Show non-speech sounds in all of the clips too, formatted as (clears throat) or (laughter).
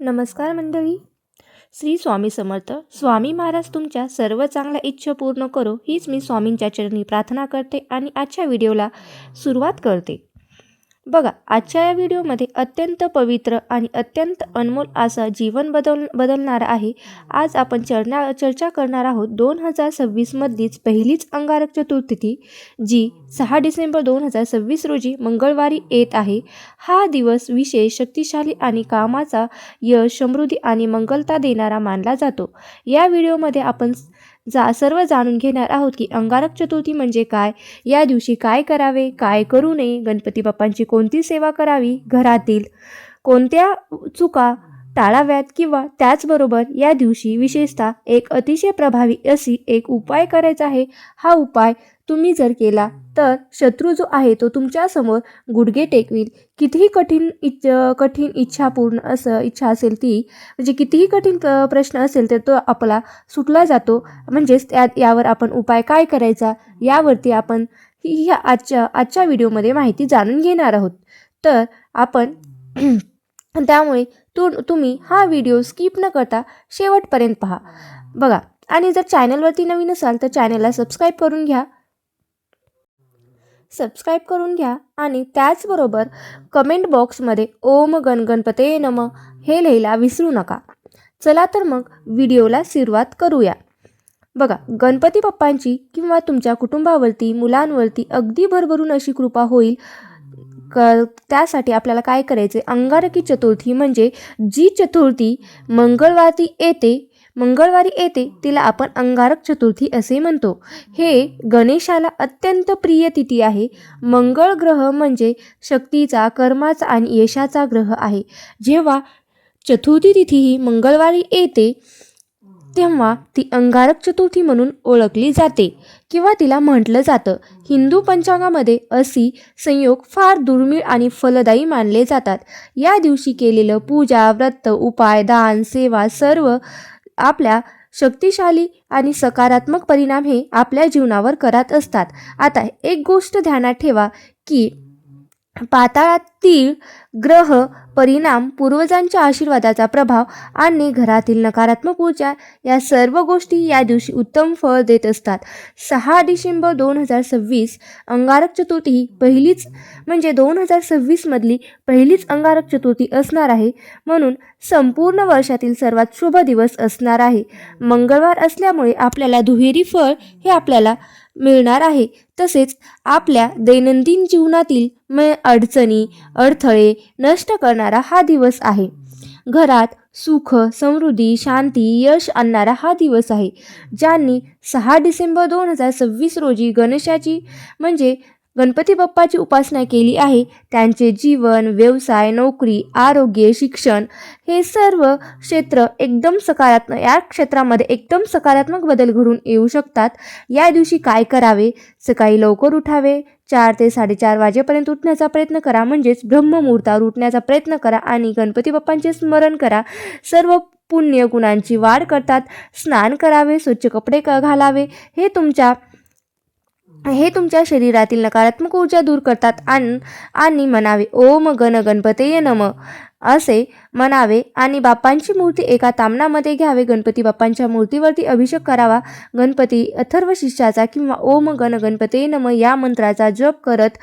नमस्कार मंडळी. श्री स्वामी समर्थ. स्वामी महाराज तुमच्या सर्व चांगल्या इच्छा पूर्ण करो हीच मी स्वामींच्या चरणी प्रार्थना करते आणि आजच्या व्हिडिओला सुरुवात करते. बघा आजच्या या व्हिडिओमध्ये अत्यंत पवित्र आणि अत्यंत अनमोल असा जीवन बदल बदलणारा आहे. आज आपण चर्ना चर्चा करणार आहोत दोन हजार सव्वीसमधलीच पहिलीच अंगारक चतुर्थी जी सहा डिसेंबर दोन हजार सव्वीस रोजी मंगळवारी येत आहे. हा दिवस विशेष शक्तिशाली आणि कामाचा यश समृद्धी आणि मंगलता देणारा मानला जातो. या व्हिडिओमध्ये आपण जा सर्व जाणून घेणार आहोत की अंगारक चतुर्थी म्हणजे काय? या दिवशी काय करावे? काय करू नये? गणपती बाप्पांची कोणती सेवा करावी? घरातील कोणत्या चुका टाळाव्यात किंवा त्याचबरोबर या दिवशी विशेषतः एक अतिशय प्रभावी अशी एक उपाय करायचा आहे. हा उपाय तुम्ही जर केला तर शत्रू जो आहे तो तुमच्यासमोर गुडघे टेकविल. कितीही कठीण इच्छ कठीण इच्छा पूर्ण असं इच्छा असेल ती म्हणजे कितीही कठीण प्रश्न असेल तर तो आपला सुटला जातो. म्हणजेच त्यात यावर आपण उपाय काय करायचा? यावरती आपण ही ह्या आजच्या आजच्या व्हिडिओमध्ये माहिती जाणून घेणार आहोत. तर आपण (clears throat) त्यामुळे तू तुम्ही हा व्हिडिओ स्किप न करता शेवटपर्यंत पहा. बघा आणि जर चॅनलवरती नवीन असाल तर चॅनलला सबस्क्राईब करून घ्या. सबस्क्राईब करून घ्या आणि त्याचबरोबर कमेंट बॉक्समध्ये ओम गण गणपते नम हे लिहायला विसरू नका. चला तर मग व्हिडिओला सुरुवात करूया. बघा गणपती बाप्पांची किंवा तुमच्या कुटुंबावरती मुलांवरती अगदी भरभरून अशी कृपा होईल. क त्यासाठी आपल्याला काय करायचे अंगारकी चतुर्थी म्हणजे जी चतुर्थी मंगळवारती येते मंगळवारी येते तिला आपण अंगारक चतुर्थी असे म्हणतो. हे गणेशाला अत्यंत प्रिय तिथी आहे. मंगळ ग्रह म्हणजे शक्तीचा कर्माचा आणि यशाचा ग्रह आहे. जेव्हा चतुर्थी तिथी ही मंगळवारी येते तेव्हा ती अंगारक चतुर्थी म्हणून ओळखली जाते किंवा तिला म्हटलं जातं. हिंदू पंचांगामध्ये अशी संयोग फार दुर्मिळ आणि फलदायी मानले जातात. या दिवशी केलेलं पूजा व्रत उपाय दान सेवा सर्व आपल्या शक्तिशाली आणि सकारात्मक परिणाम हे आपल्या जीवनावर करत असतात. आता एक गोष्ट ध्यानात ठेवा की पाताळातील ग्रह परिणाम पूर्वजांच्या आशीर्वादाचा प्रभाव आणि घरातील नकारात्मक ऊर्जा या सर्व गोष्टी या दिवशी उत्तम फळ देत असतात. सहा डिसेंबर दोन हजार सव्वीस अंगारक चतुर्थी ही पहिलीच म्हणजे दोन हजार सव्वीसमधली पहिलीच अंगारक चतुर्थी असणार आहे. म्हणून संपूर्ण वर्षातील सर्वात शुभ दिवस असणार आहे. मंगळवार असल्यामुळे आपल्याला दुहेरी फळ हे आपल्याला मिळणार आहे. तसेच आपल्या दैनंदिन जीवनातील म अडचणी अडथळे नष्ट करणारा हा दिवस आहे. घरात सुख समृद्धी शांती यश आणणारा हा दिवस आहे. ज्यांनी सहा डिसेंबर दोन हजार सव्वीस रोजी गणेशाची म्हणजे गणपती बाप्पाची उपासना केली आहे. त्यांचे जीवन व्यवसाय नोकरी आरोग्य शिक्षण हे सर्व क्षेत्र एकदम सकारात्मक या क्षेत्रामध्ये एकदम सकारात्मक बदल घडून येऊ शकतात. या दिवशी काय करावे? सकाळी लवकर उठावे. चार ते साडेचार वाजेपर्यंत उठण्याचा प्रयत्न करा. म्हणजेच ब्रह्ममुहूर्तावर उठण्याचा प्रयत्न करा आणि गणपती बाप्पांचे स्मरण करा. सर्व पुण्य गुणांची वाढ करतात. स्नान करावे स्वच्छ कपडे क घालावे. हे तुमच्या हे तुमच्या शरीरातील नकारात्मक ऊर्जा दूर करतात आणि आणि म्हणावे ओम गण गणपतये नम. असे म्हणावे आणि बाप्पांची मूर्ती एका तामणामध्ये घ्यावे. गणपती बाप्पांच्या मूर्तीवरती अभिषेक करावा. गणपती अथर्व शिष्याचा किंवा ओम गण गणपती नम या मंत्राचा जप करत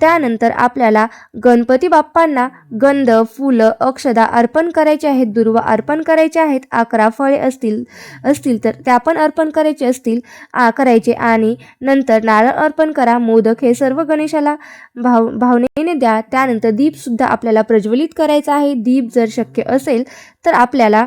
त्यानंतर आपल्याला गणपती बाप्पांना गंध फुलं अक्षदा अर्पण करायचे आहेत. दुर्वा अर्पण करायचे आहेत. अकरा फळे असतील असतील तर त्या पण अर्पण करायचे असतील. आ, करायचे आणि नंतर नारळ अर्पण करा. मोदक हे सर्व गणेशाला भाव भावनेने द्या. त्यानंतर दीपसुद्धा आपल्याला प्रज्वलित करायचा आहे. दीप जर शक्य असेल तर आपल्याला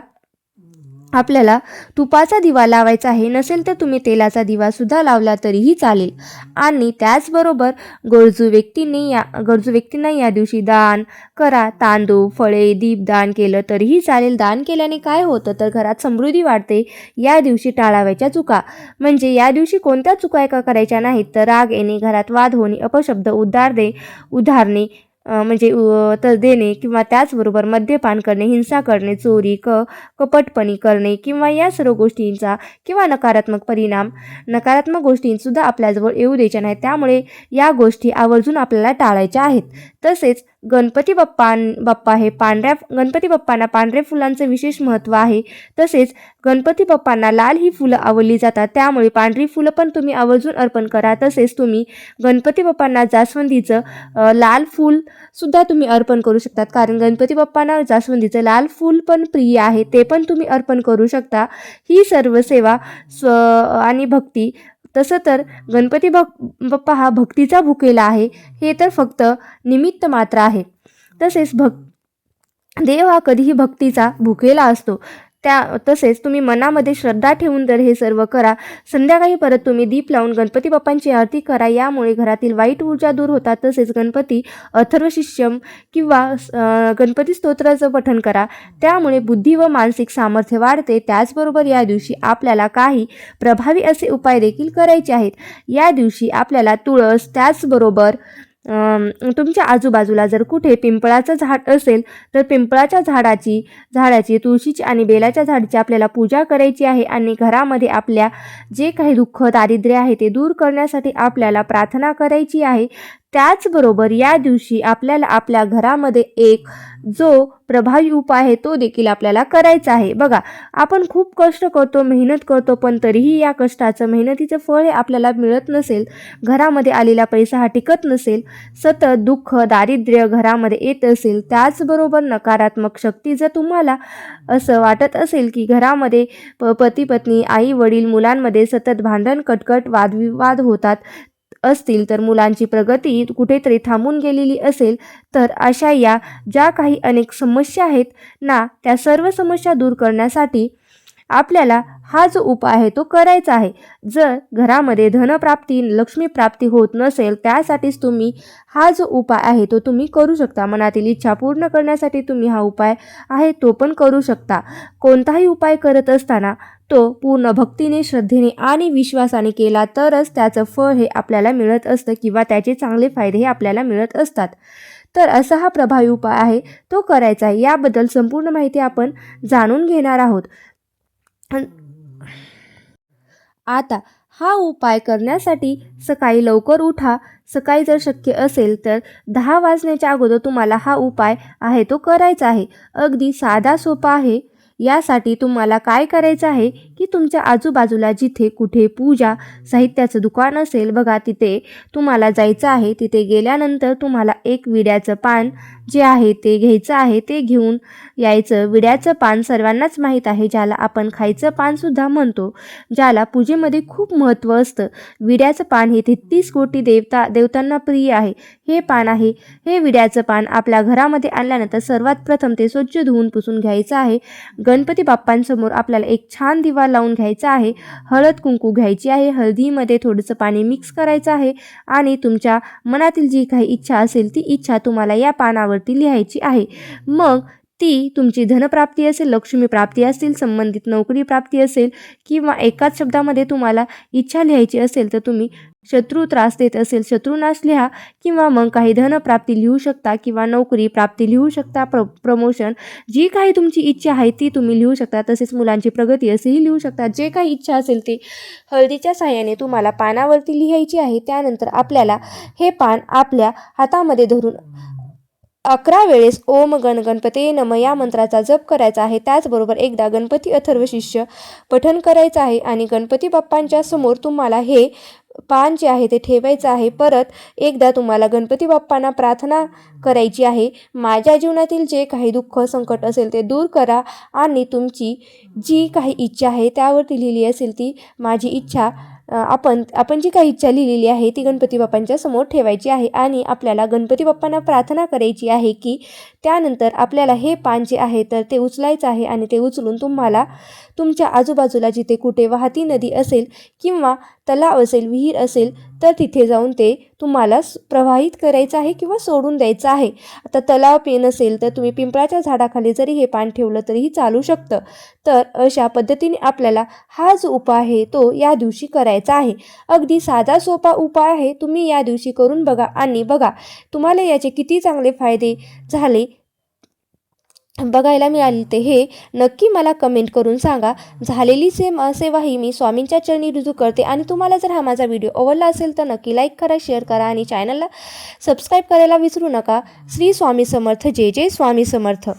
आपल्याला तुपाचा दिवा लावायचा आहे. नसेल तर तुम्ही तेलाचा दिवासुद्धा लावला तरीही चालेल. आणि त्याचबरोबर गरजू व्यक्तींनी या गरजू व्यक्तींना या दिवशी दान करा. तांदूळ फळे दीप दान केलं तरीही चालेल. दान केल्याने काय होतं? तर घरात समृद्धी वाढते. या दिवशी टाळावायच्या चुका. म्हणजे या दिवशी कोणत्या चुका एका करायच्या नाहीत? तर राग येणे घरात वाद होणे अपशब्द उद्धार दे उद्धारणे म्हणजे तर देणे किंवा त्याचबरोबर मद्यपान करणे हिंसा करणे चोरी क कपटपणी करणे किंवा या सर्व गोष्टींचा किंवा नकारात्मक परिणाम नकारात्मक गोष्टींसुद्धा आपल्याजवळ येऊ द्यायच्या नाहीत. त्यामुळे या गोष्टी आवर्जून आपल्याला टाळायच्या आहेत. तसेच गणपती बाप्पा बाप्पा हे पांढऱ्या गणपती बाप्पांना पांढऱ्या फुलांचं विशेष महत्त्व आहे. तसेच गणपती बाप्पांना लाल ही फुलं आवडली जातात. त्यामुळे पांढरी फुलं पण तुम्ही आवर्जून अर्पण करा. तसेच तुम्ही गणपती बाप्पांना जास्वंदीचं लाल फूल सुद्धा तुम्ही अर्पण करू शकतात. कारण गणपती बाप्पांना जास्वंदीचं लाल फूल पण प्रिय आहे. ते पण तुम्ही अर्पण करू शकता. ही सर्व सेवा स्व आणि भक्ती तसं तर गणपती बप बाप्पा हा भक्तीचा भुकेला आहे हे तर फक्त निमित्त मात्र आहे. तसेच भक् देव हा कधीही भक्तीचा भुकेला असतो. त्या तसेच तुम्ही मनामध्ये श्रद्धा ठेवून जर हे सर्व करा संध्याकाळी परत तुम्ही दीप लावून गणपती बाप्पांची आरती करा यामुळे घरातील वाईट ऊर्जा दूर होतात. तसेच गणपती अथर्वशिष्यम किंवा गणपती स्तोत्राचं पठण करा. त्यामुळे बुद्धी व मानसिक सामर्थ्य वाढते. त्याचबरोबर या दिवशी आपल्याला काही प्रभावी असे उपाय देखील करायचे आहेत. या दिवशी आपल्याला तुळस त्याचबरोबर तुमच्या आजूबाजूला जर कुठे पिंपळाचं झाड असेल तर पिंपळाच्या झाडाची झाडाची तुळशीची आणि बेलाच्या झाडाची आपल्याला पूजा करायची आहे आणि घरामध्ये आपल्या जे काही दुःख दारिद्र्य आहे ते दूर करण्यासाठी आपल्याला प्रार्थना करायची आहे. त्याचबरोबर या दिवशी आपल्याला आपल्या घरामध्ये एक जो प्रभावी उपाय आहे तो देखील आपल्याला करायचा आहे. बघा आपण खूप कष्ट करतो मेहनत करतो पण तरीही या कष्टाचं मेहनतीचं फळ हे आपल्याला मिळत नसेल घरामध्ये आलेला पैसा हा टिकत नसेल सतत दुःख दारिद्र्य घरामध्ये येत असेल त्याचबरोबर नकारात्मक शक्ती जर तुम्हाला असं वाटत असेल की घरामध्ये प पती पत्नी आई वडील मुलांमध्ये सतत भांडण कटकट वादविवाद होतात असतील तर मुलांची प्रगती कुठेतरी थांबून गेलेली असेल तर अशा या ज्या काही अनेक समस्या आहेत ना त्या सर्व समस्या दूर करण्यासाठी आपल्याला हा जो उपाय आहे तो करायचा आहे. जर घरामध्ये धनप्राप्ती लक्ष्मीप्राप्ती होत नसेल त्यासाठीच तुम्ही हा जो उपाय आहे तो तुम्ही करू शकता. मनातील इच्छा पूर्ण करण्यासाठी तुम्ही हा उपाय आहे तो पण करू शकता. कोणताही उपाय करत असताना तो पूर्ण भक्तीने श्रद्धेने आणि विश्वासाने केला तरच त्याचं फळ हे आपल्याला मिळत असतं किंवा त्याचे चांगले फायदे हे आपल्याला मिळत असतात. तर असा हा प्रभावी उपाय आहे तो करायचा आहे. याबद्दल संपूर्ण माहिती आपण जाणून घेणार आहोत. आता हा उपाय करण्यासाठी सकाळी लवकर उठा. सकाळी जर शक्य असेल तर दहा वाजण्याच्या अगोदर तुम्हाला हा उपाय आहे तो करायचा आहे. अगदी साधा सोपा आहे. यासाठी तुम्हाला काय करायचं आहे की तुमच्या आजूबाजूला जिथे कुठे पूजा साहित्याचं दुकान असेल बघा तिथे तुम्हाला जायचं आहे. तिथे गेल्यानंतर तुम्हाला एक विड्याचं पान जे आहे ते घ्यायचं आहे. ते घेऊन यायचं. विड्याचं पान सर्वांनाच माहीत आहे. ज्याला आपण खायचं पानसुद्धा म्हणतो ज्याला पूजेमध्ये खूप महत्त्व असतं. विड्याचं पान हे तेहतीस कोटी देवता देवतांना प्रिय आहे. हे पान आहे. हे विड्याचं पान आपल्या घरामध्ये आणल्यानंतर सर्वात प्रथम ते स्वच्छ धुवून पुसून घ्यायचं आहे. गणपती बाप्पांसमोर आपल्याला एक छान दिवा लावून घ्यायचा आहे. हळद कुंकू घ्यायची आहे. हळदीमध्ये थोडंसं पाणी मिक्स करायचं आहे. आणि तुमच्या मनातील जी काही इच्छा असेल ती इच्छा तुम्हाला या पानावरती लिहायची आहे. मग ती तुमची धनप्राप्ती असेल लक्ष्मी प्राप्ती असेल संबंधित नोकरी प्राप्ती असेल किंवा एकाच शब्दामध्ये तुम्हाला इच्छा लिहायची असेल तर तुम्ही शत्रू त्रास देत असेल शत्रुनाश लिहा किंवा मग काही धनप्राप्ती लिहू शकता किंवा नोकरी प्राप्ती लिहू शकता प्र प्रमोशन जी काही तुमची इच्छा आहे ती तुम्ही लिहू शकता तसेच मुलांची प्रगती असेही लिहू शकता. जे काही इच्छा असेल ती हळदीच्या साह्याने तुम्हाला पानावरती लिहायची आहे त्यानंतर आपल्याला हे पान आपल्या हातामध्ये धरून अकरा वेळेस ओम गण गणपते नम या मंत्राचा जप करायचा आहे. त्याचबरोबर एकदा गणपती अथर्व शिष्य पठन करायचं आहे आणि गणपती बाप्पांच्या समोर तुम्हाला हे पान जे आहे ते ठेवायचं आहे. परत एकदा तुम्हाला गणपती बाप्पांना प्रार्थना करायची आहे. माझ्या जीवनातील जे काही दुःख संकट असेल ते दूर करा आणि तुमची जी काही इच्छा आहे त्यावरती लिहिली असेल ती माझी इच्छा आपण आपण जी काही इच्छा लिहिलेली आहे ती गणपती बाप्पांच्या समोर ठेवायची आहे आणि आपल्याला गणपती बाप्पांना प्रार्थना करायची आहे की त्यानंतर आपल्याला हे पान जे आहे तर ते उचलायचं आहे आणि ते उचलून तुम्हाला तुमच्या आजूबाजूला जिथे कुठे वाहती नदी असेल किंवा तलाव असेल विहीर असेल तर तिथे जाऊन ते तुम्हाला प्रवाहित करायचं आहे किंवा सोडून द्यायचं आहे. आता तलाव पे नसेल तर तुम्ही पिंपळाच्या झाडाखाली जरी हे पान ठेवलं तरीही चालू शकतं. तर अशा पद्धतीने आपल्याला हा जो उपाय आहे तो या दिवशी करायचा आहे. अगदी साधा सोपा उपाय आहे. तुम्ही या दिवशी करून बघा आणि बघा. तुम्हाला याचे किती चांगले फायदे झाले बघायला मिळाली ते हे नक्की मला कमेंट करून सांगा. झालेली सेम सेवा ही मी स्वामींच्या चरणी रुजू करते आणि तुम्हाला जर हा माझा व्हिडिओ आवडला असेल तर नक्की लाईक करा शेअर करा आणि चॅनलला सबस्क्राईब करायला विसरू नका. श्री स्वामी समर्थ. जय जय स्वामी समर्थ.